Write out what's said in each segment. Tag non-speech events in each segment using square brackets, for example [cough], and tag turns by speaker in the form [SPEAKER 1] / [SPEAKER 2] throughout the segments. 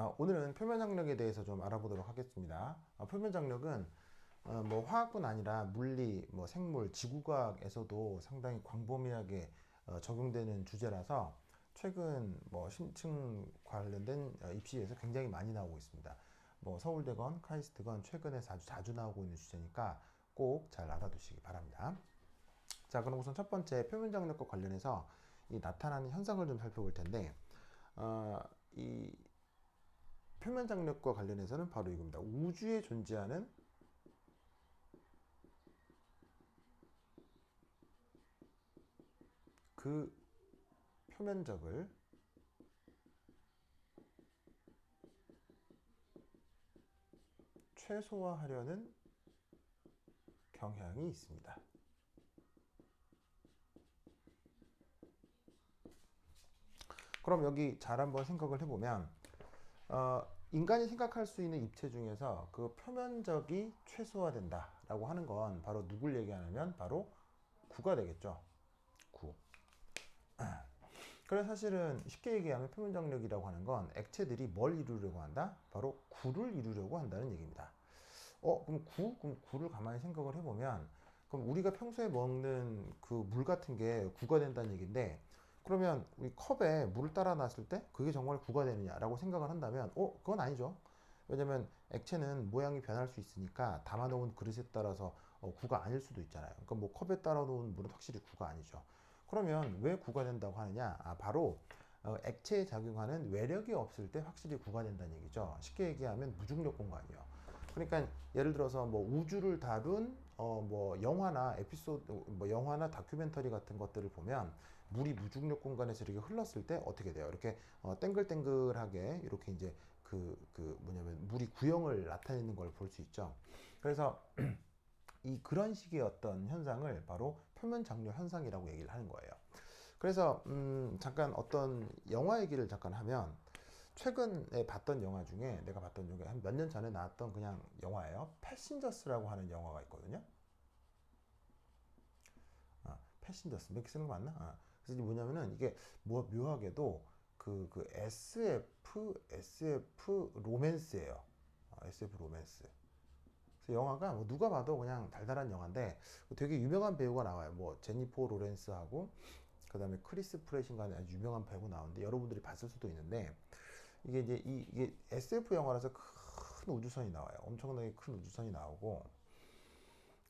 [SPEAKER 1] 아, 오늘은 표면 장력에 대해서 좀 알아보도록 하겠습니다. 아, 표면 장력은 어, 뭐 화학뿐 아니라 물리, 뭐 생물, 지구과학에서도 상당히 광범위하게 어, 적용되는 주제라서 최근 뭐 심층 관련된 어, 입시에서 굉장히 많이 나오고 있습니다. 뭐 서울대건 카이스트건 최근에 아주 자주 나오고 있는 주제니까 꼭 잘 알아두시기 바랍니다. 자, 그럼 우선 첫 번째 표면 장력과 관련해서 이 나타나는 현상을 좀 살펴볼 텐데, 어, 이 표면 장력과 관련해서는 바로 이겁니다. 우주에 존재하는 그 표면적을 최소화하려는 경향이 있습니다. 그럼 여기 잘 한번 생각을 해보면 어, 인간이 생각할 수 있는 입체 중에서 그 표면적이 최소화된다라고 하는 건 바로 누굴 얘기하냐면 바로 구가 되겠죠. 구. 그래서 사실은 쉽게 얘기하면 표면 장력이라고 하는 건 액체들이 뭘 이루려고 한다? 바로 구를 이루려고 한다는 얘기입니다. 어, 그럼 구? 그럼 구를 가만히 생각을 해보면 그럼 우리가 평소에 먹는 그 물 같은 게 구가 된다는 얘기인데 그러면 우리 컵에 물을 따라 놨을 때 그게 정말 구가 되느냐라고 생각을 한다면 어 그건 아니죠. 왜냐면 액체는 모양이 변할 수 있으니까 담아놓은 그릇에 따라서 어, 구가 아닐 수도 있잖아요. 그러니까 뭐 컵에 따라 놓은 물은 확실히 구가 아니죠. 그러면 왜 구가 된다고 하느냐? 아 바로 어, 액체에 작용하는 외력이 없을 때 확실히 구가 된다는 얘기죠. 쉽게 얘기하면 무중력 공간이요. 그러니까 예를 들어서 뭐 우주를 다룬 어 뭐 영화나 에피소드 뭐 영화나 다큐멘터리 같은 것들을 보면 물이 무중력 공간에서 이렇게 흘렀을 때 어떻게 돼요? 이렇게 어 땡글땡글하게 이렇게 이제 그그 그 뭐냐면 물이 구형을 나타내는 걸 볼 수 있죠. 그래서 [clears throat] 이 그런 식의 어떤 현상을 바로 표면 장력 현상이라고 얘기를 하는 거예요. 그래서 음 잠깐 어떤 영화 얘기를 잠깐 하면 최근에 봤던 영화 중에 내가 봤던 중에 한 몇 년 전에 나왔던 그냥 영화예요. 패신저스라고 하는 영화가 있거든요. 아, 패신저스 몇개 쓰는 거 맞나? 아, 그래서 뭐냐면은 이게 뭐 묘하게도 그, 그 SF, SF 로맨스예요. 아, SF 로맨스. 그래서 영화가 뭐 누가 봐도 그냥 달달한 영화인데 되게 유명한 배우가 나와요. 뭐 제니포 로렌스하고 그 다음에 크리스 프레신가 아주 유명한 배우 나오는데 여러분들이 봤을 수도 있는데 이게 이제 이, 이게 SF 영화라서 큰 우주선이 나와요. 엄청나게 큰 우주선이 나오고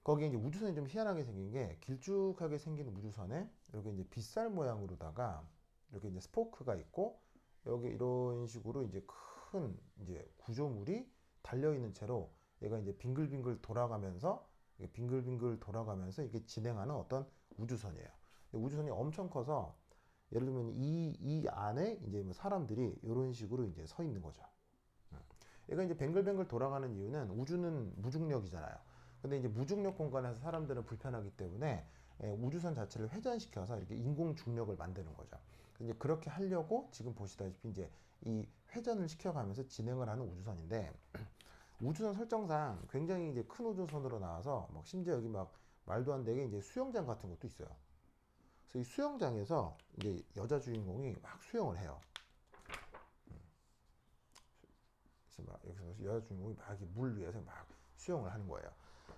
[SPEAKER 1] 거기에 이제 우주선이 좀 희한하게 생긴 게 길쭉하게 생긴 우주선에 이렇게 이제 빗살 모양으로다가 이렇게 이제 스포크가 있고 여기 이런 식으로 이제 큰 이제 구조물이 달려 있는 채로 얘가 이제 빙글빙글 돌아가면서 빙글빙글 돌아가면서 이게 진행하는 어떤 우주선이에요. 우주선이 엄청 커서 예를 들면 이, 이 안에 이제 뭐 사람들이 이런 식으로 이제 서 있는 거죠. 얘가 이제 뱅글뱅글 돌아가는 이유는 우주는 무중력이잖아요. 근데 이제 무중력 공간에서 사람들은 불편하기 때문에 예, 우주선 자체를 회전시켜서 이렇게 인공 중력을 만드는 거죠. 이제 그렇게 하려고 지금 보시다시피 이제 이 회전을 시켜가면서 진행을 하는 우주선인데 [clears throat] 우주선 설정상 굉장히 이제 큰 우주선으로 나와서 막 심지어 여기 막 말도 안 되게 이제 수영장 같은 것도 있어요. 그래서 이 수영장에서 이제 여자 주인공이 막 수영을 해요. 음. 여기서 여자 주인공이 막 물 위에서 막 수영을 하는 거예요.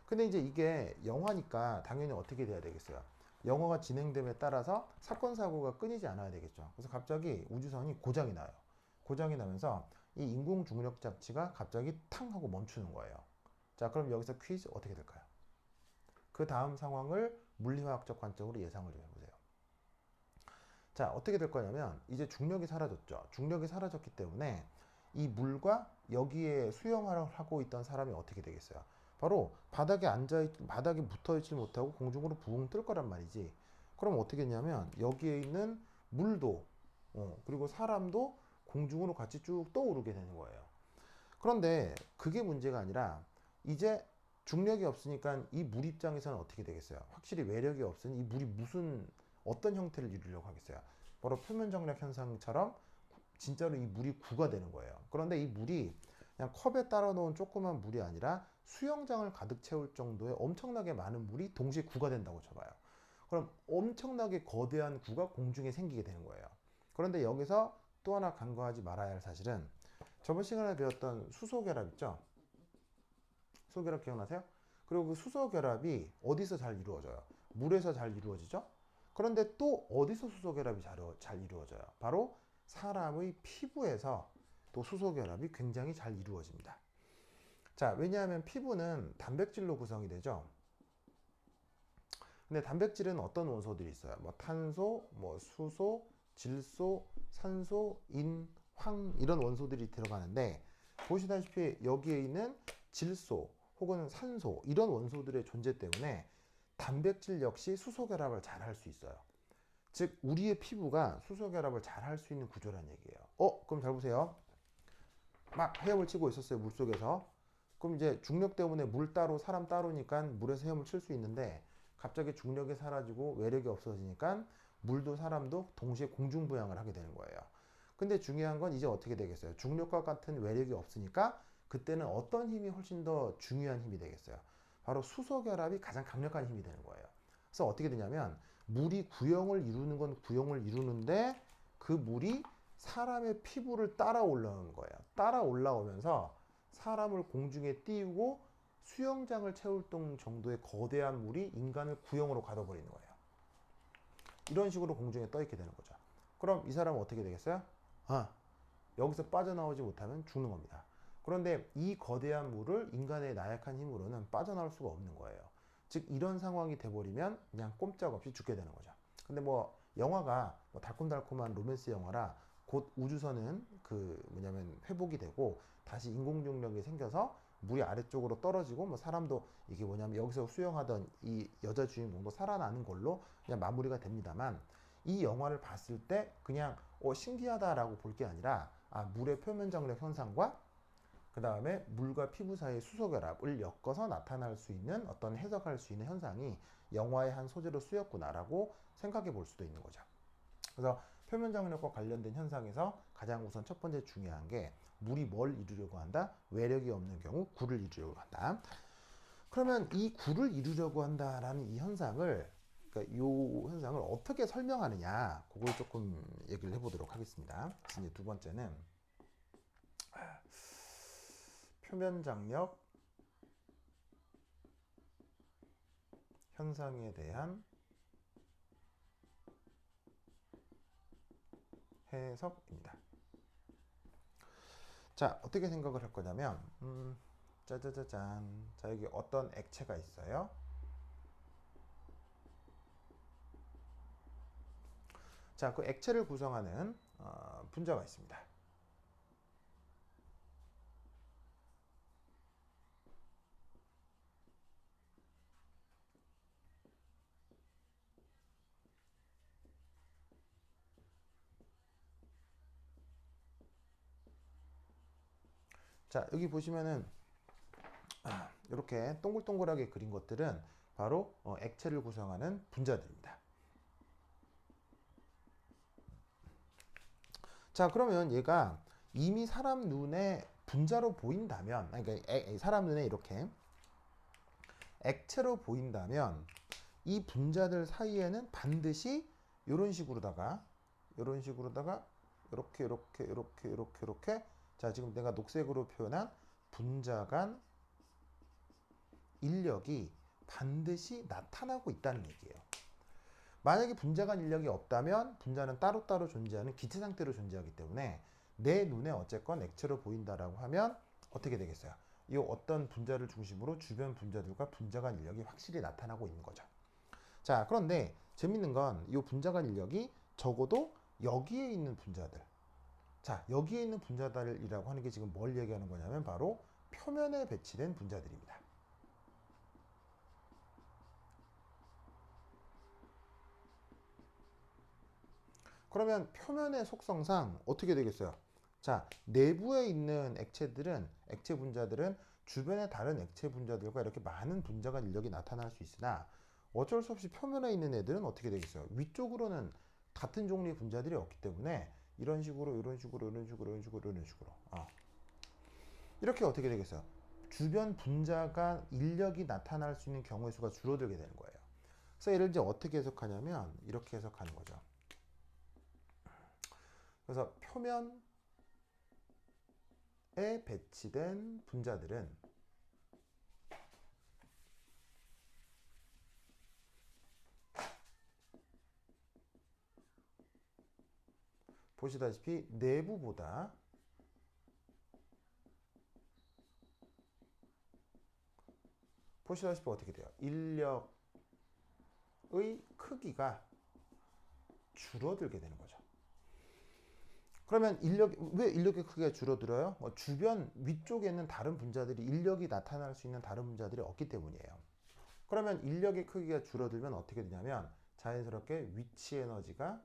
[SPEAKER 1] 근데 이제 이게 영화니까 당연히 어떻게 돼야 되겠어요? 영화가 진행됨에 따라서 사건 사고가 끊이지 않아야 되겠죠. 그래서 갑자기 우주선이 고장이 나요. 고장이 나면서 이 인공 중력 장치가 갑자기 탕 하고 멈추는 거예요. 자, 그럼 여기서 퀴즈 어떻게 될까요? 그 다음 상황을 물리화학적 관점으로 예상을 좀 해보세요. 자, 어떻게 될 거냐면 이제 중력이 사라졌죠. 중력이 사라졌기 때문에 이 물과 여기에 수영을 하고 있던 사람이 어떻게 되겠어요? 바로 바닥에 앉아 있, 바닥에 붙어 있지 못하고 공중으로 부웅 뜰 거란 말이지. 그럼 어떻게 했냐면 여기에 있는 물도 어, 그리고 사람도 공중으로 같이 쭉 떠오르게 되는 거예요. 그런데 그게 문제가 아니라 이제 중력이 없으니까 이 물 입장에서는 어떻게 되겠어요? 확실히 외력이 없으니 이 물이 무슨 어떤 형태를 이루려고 하겠어요? 바로 표면 정력 현상처럼 진짜로 이 물이 구가 되는 거예요. 그런데 이 물이 그냥 컵에 따라 놓은 조그만 물이 아니라 수영장을 가득 채울 정도의 엄청나게 많은 물이 동시에 구가 된다고 쳐봐요. 그럼 엄청나게 거대한 구가 공중에 생기게 되는 거예요. 그런데 여기서 또 하나 간과하지 말아야 할 사실은 저번 시간에 배웠던 수소 결합 있죠? 수소 결합 기억나세요? 그리고 그 수소 결합이 어디서 잘 이루어져요? 물에서 잘 이루어지죠? 그런데 또 어디서 수소 결합이 잘, 잘 이루어져요? 바로 사람의 피부에서 또 수소 결합이 굉장히 잘 이루어집니다. 자, 왜냐하면 피부는 단백질로 구성이 되죠. 근데 단백질은 어떤 원소들이 있어요? 뭐 탄소, 뭐 수소, 질소, 산소, 인, 황 이런 원소들이 들어가는데 보시다시피 여기에 있는 질소 혹은 산소 이런 원소들의 존재 때문에 단백질 역시 수소 결합을 잘 할 수 있어요. 즉 우리의 피부가 수소 결합을 잘 할 수 있는 구조란 얘기예요. 어, 그럼 잘 보세요. 막 헤엄을 치고 있었어요 물 속에서. 그럼 이제 중력 때문에 물 따로 사람 따로니까 물에서 헤엄을 칠 수 있는데 갑자기 중력이 사라지고 외력이 없어지니까 물도 사람도 동시에 공중부양을 하게 되는 거예요. 근데 중요한 건 이제 어떻게 되겠어요? 중력과 같은 외력이 없으니까 그때는 어떤 힘이 훨씬 더 중요한 힘이 되겠어요? 바로 수소 결합이 가장 강력한 힘이 되는 거예요. 그래서 어떻게 되냐면 물이 구형을 이루는 건 구형을 이루는데 그 물이 사람의 피부를 따라 올라오는 거예요. 따라 올라오면서 사람을 공중에 띄우고 수영장을 채울 정도의 거대한 물이 인간을 구형으로 가둬버리는 거예요. 이런 식으로 공중에 떠 있게 되는 거죠. 그럼 이 사람은 어떻게 되겠어요? 아, 여기서 빠져나오지 못하면 죽는 겁니다. 그런데 이 거대한 물을 인간의 나약한 힘으로는 빠져나올 수가 없는 거예요. 즉 이런 상황이 돼버리면 그냥 꼼짝없이 죽게 되는 거죠. 근데 뭐 영화가 뭐 달콤달콤한 로맨스 영화라 곧 우주선은 그 뭐냐면 회복이 되고 다시 인공 중력이 생겨서 물이 아래쪽으로 떨어지고 뭐 사람도 이게 뭐냐면 여기서 수영하던 이 여자 주인공도 살아나는 걸로 그냥 마무리가 됩니다만 이 영화를 봤을 때 그냥 어 신기하다라고 볼 게 아니라 아 물의 표면 장력 현상과 그 다음에 물과 피부 사이의 수소 결합을 엮어서 나타날 수 있는 어떤 해석할 수 있는 현상이 영화의 한 소재로 쓰였구나라고 생각해 볼 수도 있는 거죠. 그래서 표면 장력과 관련된 현상에서 가장 우선 첫 번째 중요한 게 물이 뭘 이루려고 한다? 외력이 없는 경우 구를 이루려고 한다. 그러면 이 구를 이루려고 한다라는 이 현상을 그러니까 이 현상을 어떻게 설명하느냐 그걸 조금 얘기를 해보도록 하겠습니다. 이제 두 번째는 표면 장력 현상에 대한 해석입니다. 자, 어떻게 생각을 할 거냐면, 음, 짜자자잔. 자, 여기 어떤 액체가 있어요. 자, 그 액체를 구성하는 어, 분자가 있습니다. 자, 여기 보시면은 이렇게 동글동글하게 그린 것들은 바로 어, 액체를 구성하는 분자들입니다. 자, 그러면 얘가 이미 사람 눈에 분자로 보인다면, 그러니까 사람 눈에 이렇게 액체로 보인다면 이 분자들 사이에는 반드시 이런 식으로다가 이런 식으로다가 이렇게 이렇게 이렇게 이렇게 이렇게 자, 지금 내가 녹색으로 표현한 분자 간 인력이 반드시 나타나고 있다는 얘기예요. 만약에 분자 간 인력이 없다면 분자는 따로따로 존재하는 기체 상태로 존재하기 때문에 내 눈에 어쨌건 액체로 보인다라고 하면 어떻게 되겠어요? 이 어떤 분자를 중심으로 주변 분자들과 분자 간 인력이 확실히 나타나고 있는 거죠. 자, 그런데 재밌는 건 이 분자 간 인력이 적어도 여기에 있는 분자들 자, 여기에 있는 분자들이라고 하는 게 지금 뭘 얘기하는 거냐면 바로 표면에 배치된 분자들입니다. 그러면 표면의 속성상 어떻게 되겠어요? 자, 내부에 있는 액체들은 액체 분자들은 주변의 다른 액체 분자들과 이렇게 많은 분자가 인력이 나타날 수 있으나 어쩔 수 없이 표면에 있는 애들은 어떻게 되겠어요? 위쪽으로는 같은 종류의 분자들이 없기 때문에 이런 식으로 이런 식으로 이런 식으로 이런 식으로 이런 식으로 어. 이렇게 어떻게 되겠어요? 주변 분자가 인력이 나타날 수 있는 경우의 수가 줄어들게 되는 거예요. 그래서 예를 들어 어떻게 해석하냐면 이렇게 해석하는 거죠. 그래서 표면 배치된 분자들은 보시다시피 내부보다 보시다시피 어떻게 돼요? 인력의 크기가 줄어들게 되는 거죠. 그러면 인력 왜 인력의 크기가 줄어들어요? 뭐 주변 위쪽에 있는 다른 분자들이 인력이 나타날 수 있는 다른 분자들이 없기 때문이에요. 그러면 인력의 크기가 줄어들면 어떻게 되냐면 자연스럽게 위치 에너지가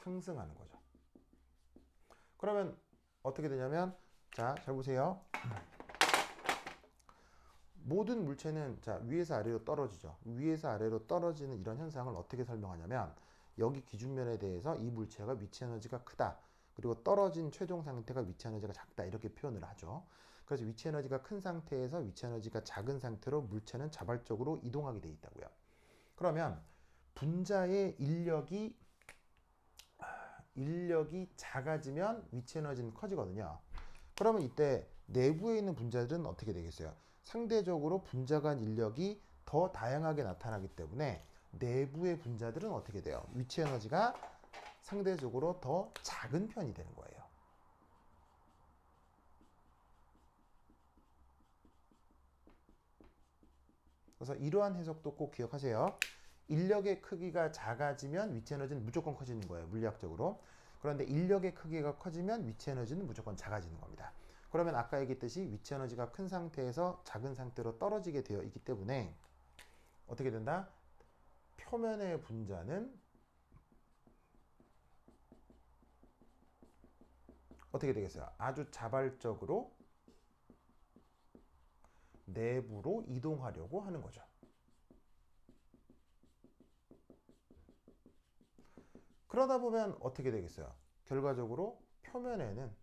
[SPEAKER 1] 상승하는 거죠. 그러면 어떻게 되냐면 자, 잘 보세요. 모든 물체는 자, 위에서 아래로 떨어지죠. 위에서 아래로 떨어지는 이런 현상을 어떻게 설명하냐면 여기 기준면에 대해서 이 물체가 위치 에너지가 크다. 그리고 떨어진 최종 상태가 위치 에너지가 작다. 이렇게 표현을 하죠. 그래서 위치 에너지가 큰 상태에서 위치 에너지가 작은 상태로 물체는 자발적으로 이동하게 돼 있다고요. 그러면 분자의 인력이 인력이 작아지면 위치 에너지는 커지거든요. 그러면 이때 내부에 있는 분자들은 어떻게 되겠어요? 상대적으로 분자 간 인력이 더 다양하게 나타나기 때문에 내부의 분자들은 어떻게 돼요? 위치 에너지가 상대적으로 더 작은 편이 되는 거예요. 그래서 이러한 해석도 꼭 기억하세요. 인력의 크기가 작아지면 위치 에너지는 무조건 커지는 거예요. 물리학적으로. 그런데 인력의 크기가 커지면 위치 에너지는 무조건 작아지는 겁니다. 그러면 아까 얘기했듯이 위치 에너지가 큰 상태에서 작은 상태로 떨어지게 되어 있기 때문에 어떻게 된다? 표면의 분자는 어떻게 되겠어요? 아주 자발적으로 내부로 이동하려고 하는 거죠. 그러다 보면 어떻게 되겠어요? 결과적으로 표면에는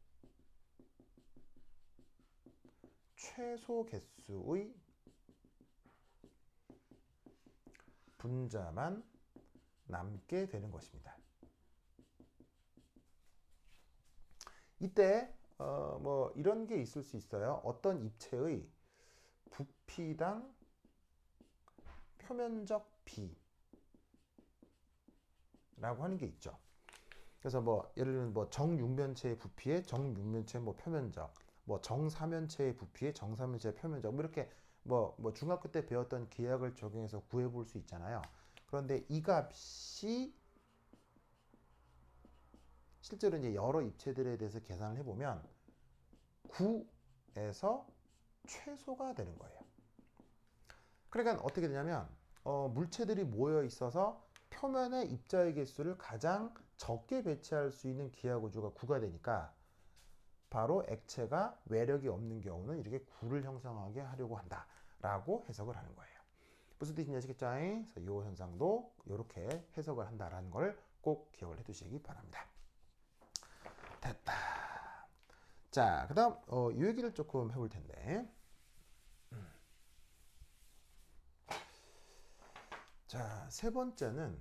[SPEAKER 1] 최소 개수의 분자만 남게 되는 것입니다. 이때 어, 뭐 이런 게 있을 수 있어요. 어떤 입체의 부피당 표면적 비 라고 하는 게 있죠. 그래서 뭐 예를 들면 뭐 정육면체의 부피의 정육면체 뭐 표면적, 뭐 정사면체의 부피의 정사면체의 표면적 뭐 이렇게 뭐, 뭐 중학교 때 배웠던 기하학을 적용해서 구해 볼 수 있잖아요. 그런데 이 값이 실제로 이제 여러 입체들에 대해서 계산을 해보면 9에서 최소가 되는 거예요. 그러니까 어떻게 되냐면 어, 물체들이 모여 있어서 표면의 입자의 개수를 가장 적게 배치할 수 있는 기하 구조가 9가 되니까 바로 액체가 외력이 없는 경우는 이렇게 9를 형성하게 하려고 한다 라고 해석을 하는 거예요. 무슨 뜻인지 아시겠죠? 이 현상도 이렇게 해석을 한다라는 걸 꼭 기억을 해두시기 바랍니다. 됐다. 자, 그 다음 어, 이 얘기를 조금 해볼 텐데. 자, 세 번째는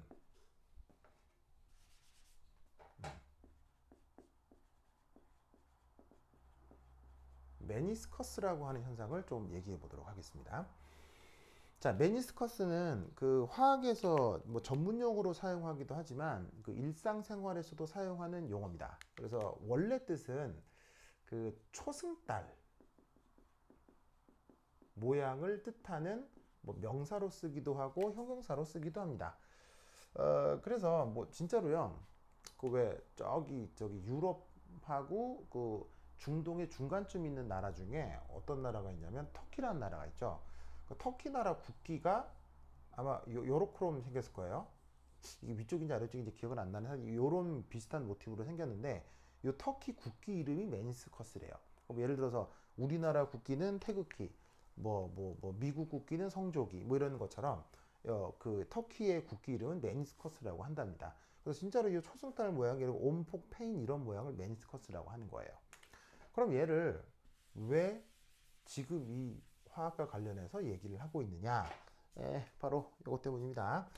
[SPEAKER 1] 메니스커스라고 하는 현상을 좀 얘기해 보도록 하겠습니다. 자, 메니스커스는 그 화학에서 뭐 전문용어로 사용하기도 하지만 그 일상생활에서도 사용하는 용어입니다. 그래서 원래 뜻은 그 초승달 모양을 뜻하는 뭐 명사로 쓰기도 하고 형용사로 쓰기도 합니다. 어, 그래서 뭐 진짜로요. 그 왜 저기 저기 유럽하고 그 중동의 중간쯤 있는 나라 중에 어떤 나라가 있냐면 터키라는 나라가 있죠. 그 터키 나라 국기가 아마 요, 요렇게로 생겼을 거예요. 이게 위쪽인지 아래쪽인지 기억은 안 나는 요런 비슷한 모티브로 생겼는데 요 터키 국기 이름이 메니스커스래요. 예를 들어서 우리나라 국기는 태극기, 뭐, 뭐, 뭐, 미국 국기는 성조기, 뭐 이런 것처럼, 어, 그, 터키의 국기 이름은 메니스커스라고 한답니다. 그래서 진짜로 이 초승달 모양이 온폭 페인 이런 모양을 메니스커스라고 하는 거예요. 그럼 얘를 왜 지금 이 화학과 관련해서 얘기를 하고 있느냐? 예, 바로 이것 때문입니다.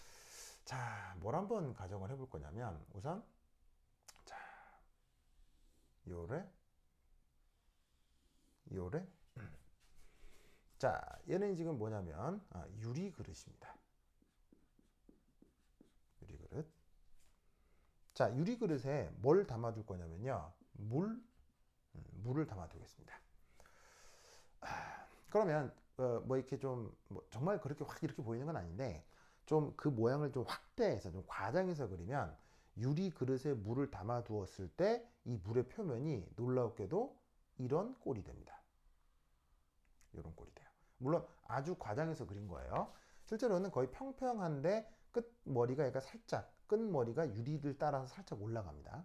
[SPEAKER 1] 자, 뭘 한번 가정을 해볼 거냐면, 우선, 자, 요래 요래 자 얘는 지금 뭐냐면 아, 유리 그릇입니다 유리 그릇 자 유리 그릇에 뭘 담아둘 거냐면요 물 음, 물을 담아두겠습니다 아, 그러면 어, 뭐 이렇게 좀 뭐 정말 그렇게 확 이렇게 보이는 건 아닌데 좀 그 모양을 좀 확대해서 좀 과장해서 그리면 유리 그릇에 물을 담아 두었을 때 이 물의 표면이 놀랍게도 이런 꼴이 됩니다. 이런 꼴이 돼요. 물론 아주 과장해서 그린 거예요. 실제로는 거의 평평한데 끝머리가 약간 살짝 끝머리가 유리를 따라서 살짝 올라갑니다.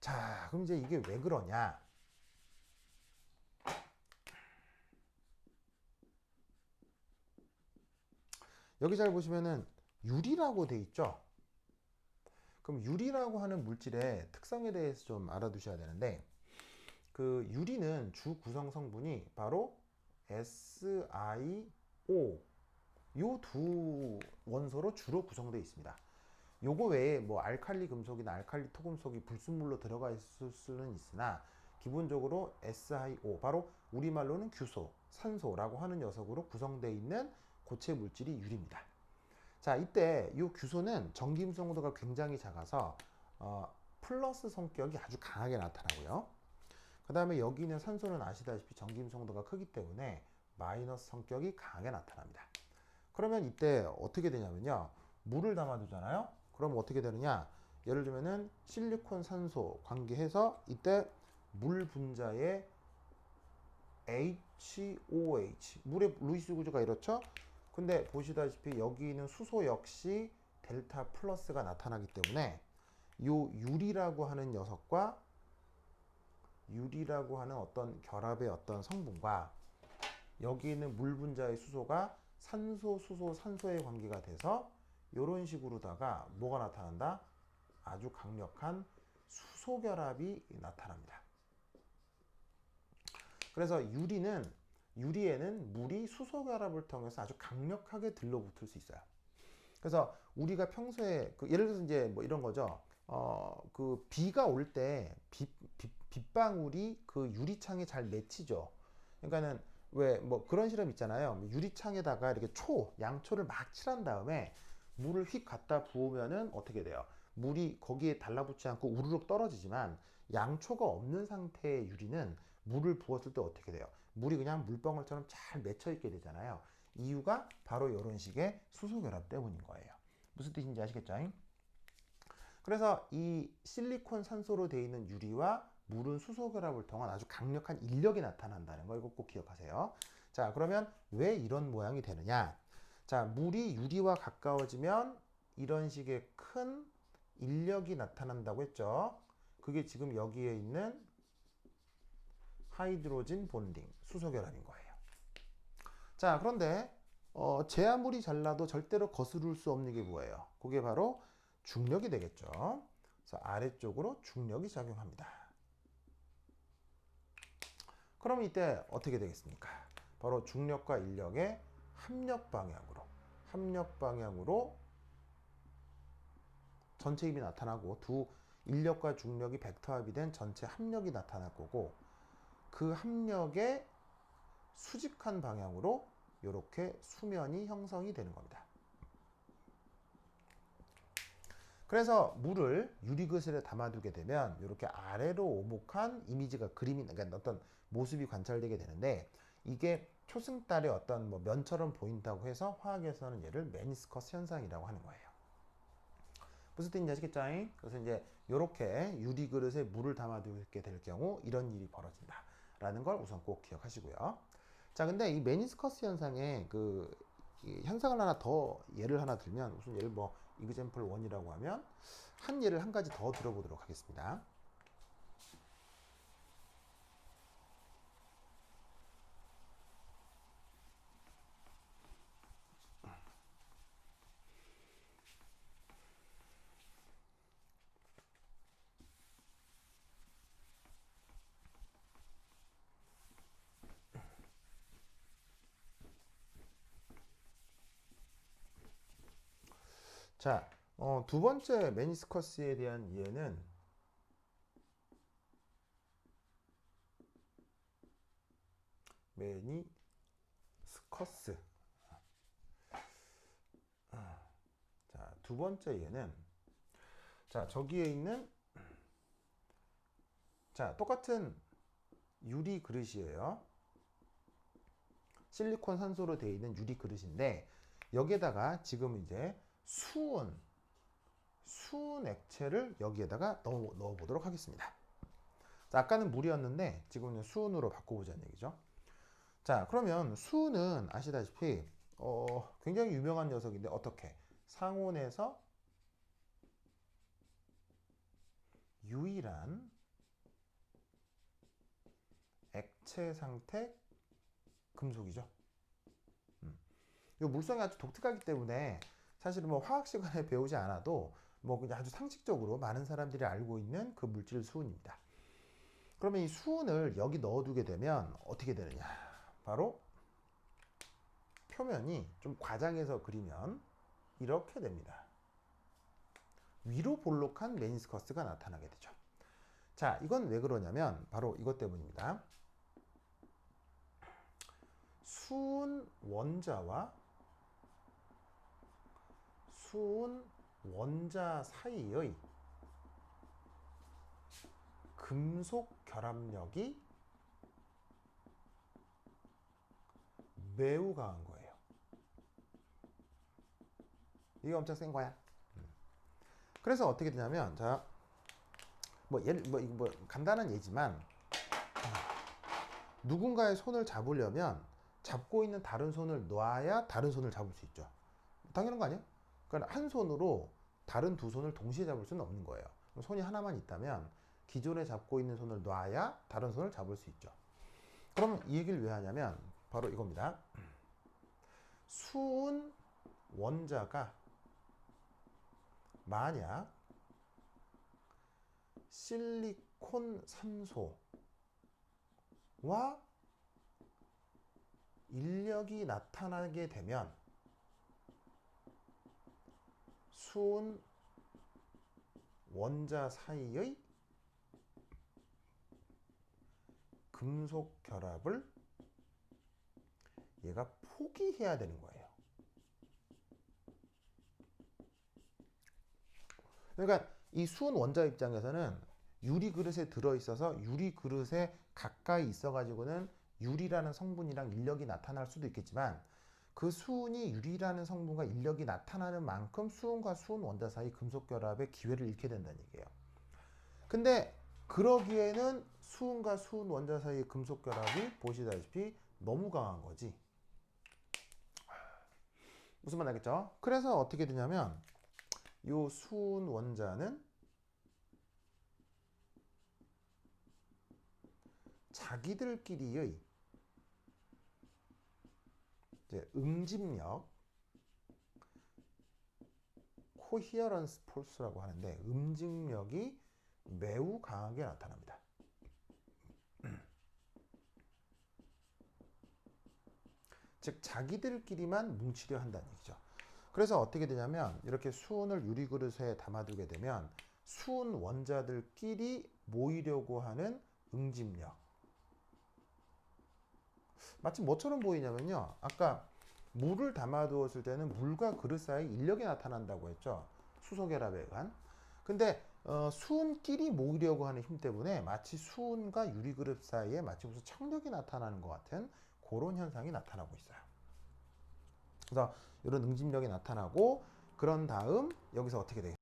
[SPEAKER 1] 자, 그럼 이제 이게 왜 그러냐? 여기 잘 보시면은 유리라고 돼 있죠? 그럼 유리라고 하는 물질의 특성에 대해서 좀 알아두셔야 되는데 그 유리는 주 구성 성분이 바로 SiO 요 두 원소로 주로 구성되어 있습니다. 요거 외에 뭐 알칼리 금속이나 알칼리 토금속이 불순물로 들어가 있을 수는 있으나 기본적으로 SiO 바로 우리말로는 규소, 산소라고 하는 녀석으로 구성되어 있는 고체 물질이 유리입니다. 자, 이때 이 규소는 전기임 성도가 굉장히 작아서 어, 플러스 성격이 아주 강하게 나타나고요. 그 다음에 여기 있는 산소는 아시다시피 전기임 성도가 크기 때문에 마이너스 성격이 강하게 나타납니다. 그러면 이때 어떻게 되냐면요. 물을 담아두잖아요. 그럼 어떻게 되느냐? 예를 들면은 실리콘 산소 관계해서 이때 물 분자의 HOH 물의 루이스 구조가 이렇죠? 근데 보시다시피 여기 있는 수소 역시 델타 플러스가 나타나기 때문에 요 유리라고 하는 녀석과 유리라고 하는 어떤 결합의 어떤 성분과 여기 있는 물 분자의 수소가 산소, 수소, 산소의 관계가 돼서 이런 식으로다가 뭐가 나타난다? 아주 강력한 수소 결합이 나타납니다. 그래서 유리는 유리에는 물이 수소 결합을 통해서 아주 강력하게 들러붙을 수 있어요. 그래서 우리가 평소에 그 예를 들어서 이제 뭐 이런 거죠. 어, 그 비가 올 때 빗방울이 그 유리창에 잘 맺히죠. 그러니까는 왜 뭐 그런 실험 있잖아요. 유리창에다가 이렇게 초, 양초를 막 칠한 다음에 물을 휙 갖다 부으면은 어떻게 돼요? 물이 거기에 달라붙지 않고 우르륵 떨어지지만 양초가 없는 상태의 유리는 물을 부었을 때 어떻게 돼요? 물이 그냥 물방울처럼 잘 맺혀 있게 되잖아요. 이유가 바로 이런 식의 수소 결합 때문인 거예요. 무슨 뜻인지 아시겠죠? 그래서 이 실리콘 산소로 되어 있는 유리와 물은 수소 결합을 통한 아주 강력한 인력이 나타난다는 거 이거 꼭 기억하세요. 자, 그러면 왜 이런 모양이 되느냐? 자, 물이 유리와 가까워지면 이런 식의 큰 인력이 나타난다고 했죠. 그게 지금 여기에 있는 하이드로진 본딩, 수소 결합인 거예요. 자, 그런데 어, 제 아무리 잘라도 절대로 거스를 수 없는 게 뭐예요? 그게 바로 중력이 되겠죠. 그래서 아래쪽으로 중력이 작용합니다. 그럼 이때 어떻게 되겠습니까? 바로 중력과 인력의 합력 방향으로 합력 방향으로 전체 힘이 나타나고 두 인력과 중력이 벡터 합이 된 전체 합력이 나타날 거고 그 합력의 수직한 방향으로 이렇게 수면이 형성이 되는 겁니다. 그래서 물을 유리그릇에 담아두게 되면 이렇게 아래로 오목한 이미지가 그림이 그러니까 어떤 모습이 관찰되게 되는데 이게 초승달의 어떤 뭐 면처럼 보인다고 해서 화학에서는 얘를 메니스커스 현상이라고 하는 거예요. 무슨 뜻인지 아시겠죠? 그래서 이제 이렇게 유리 그릇에 물을 담아두게 될 경우 이런 일이 벌어진다 라는 걸 우선 꼭 기억하시고요. 자, 근데 이 메니스커스 현상의 그 현상을 하나 더 예를 하나 들면 우선 예를 뭐 이그젠플 1이라고 하면 한 예를 한 가지 더 들어보도록 하겠습니다. 자, 어, 두 번째 메니스커스에 대한 이해는 메니스커스 자, 두 번째 이해는 자, 저기에 있는 자, 똑같은 유리 그릇이에요. 실리콘 산소로 되어 있는 유리 그릇인데 여기에다가 지금 이제 수은 수은 액체를 여기에다가 넣어, 넣어 보도록 하겠습니다. 자, 아까는 물이었는데 지금은 수은으로 바꿔보자는 얘기죠. 자, 그러면 수은은 아시다시피 어, 굉장히 유명한 녀석인데 어떻게 상온에서 유일한 액체 상태 금속이죠. 음. 이 물성이 아주 독특하기 때문에 사실은 뭐 화학 시간에 배우지 않아도 뭐 그냥 아주 상식적으로 많은 사람들이 알고 있는 그 물질 수은입니다. 그러면 이 수은을 여기 넣어두게 되면 어떻게 되느냐? 바로 표면이 좀 과장해서 그리면 이렇게 됩니다. 위로 볼록한 메니스커스가 나타나게 되죠. 자, 이건 왜 그러냐면 바로 이것 때문입니다. 수은 원자와 수은 원자 사이의 금속 결합력이 매우 강한 거예요. 이게 엄청 센 거야. 그래서 어떻게 되냐면 자, 뭐 예를 뭐, 뭐 간단한 예지만 누군가의 손을 잡으려면 잡고 있는 다른 손을 놔야 다른 손을 잡을 수 있죠. 당연한 거 아니에요? 그러니까 한 손으로 다른 두 손을 동시에 잡을 수는 없는 거예요. 손이 하나만 있다면 기존에 잡고 있는 손을 놔야 다른 손을 잡을 수 있죠. 그러면 이 얘기를 왜 하냐면 바로 이겁니다. 수은 원자가 만약 실리콘 산소와 인력이 나타나게 되면 수은 원자 사이의 금속 결합을 얘가 포기해야 되는 거예요. 그러니까 이 수은 원자 입장에서는 유리 그릇에 들어 있어서 유리 그릇에 가까이 있어 가지고는 유리라는 성분이랑 인력이 나타날 수도 있겠지만 그 수은이 유리라는 성분과 인력이 나타나는 만큼 수은과 수은 원자 사이 금속 결합의 기회를 잃게 된다는 얘기예요. 근데 그러기에는 수은과 수은 원자 사이의 금속 결합이 보시다시피 너무 강한 거지. 무슨 말 알겠죠? 그래서 어떻게 되냐면 요 수은 원자는 자기들끼리의 이제 응집력 코히어런스 폴스라고 하는데 음직력이 매우 강하게 나타납니다. [clears throat] 즉 자기들끼리만 뭉치려 한다는 얘기죠. 그래서 어떻게 되냐면 이렇게 수은을 유리 그릇에 담아두게 되면 수은 원자들끼리 모이려고 하는 응집력 마치 뭐처럼 보이냐면요. 아까 물을 담아두었을 때는 물과 그릇 사이 인력이 나타난다고 했죠. 수소결합에 의한. 근데 어, 수은끼리 모이려고 하는 힘 때문에 마치 수은과 유리그릇 사이에 마치 무슨 청력이 나타나는 것 같은 그런 현상이 나타나고 있어요. 그래서 이런 응집력이 나타나고 그런 다음 여기서 어떻게 되겠어요?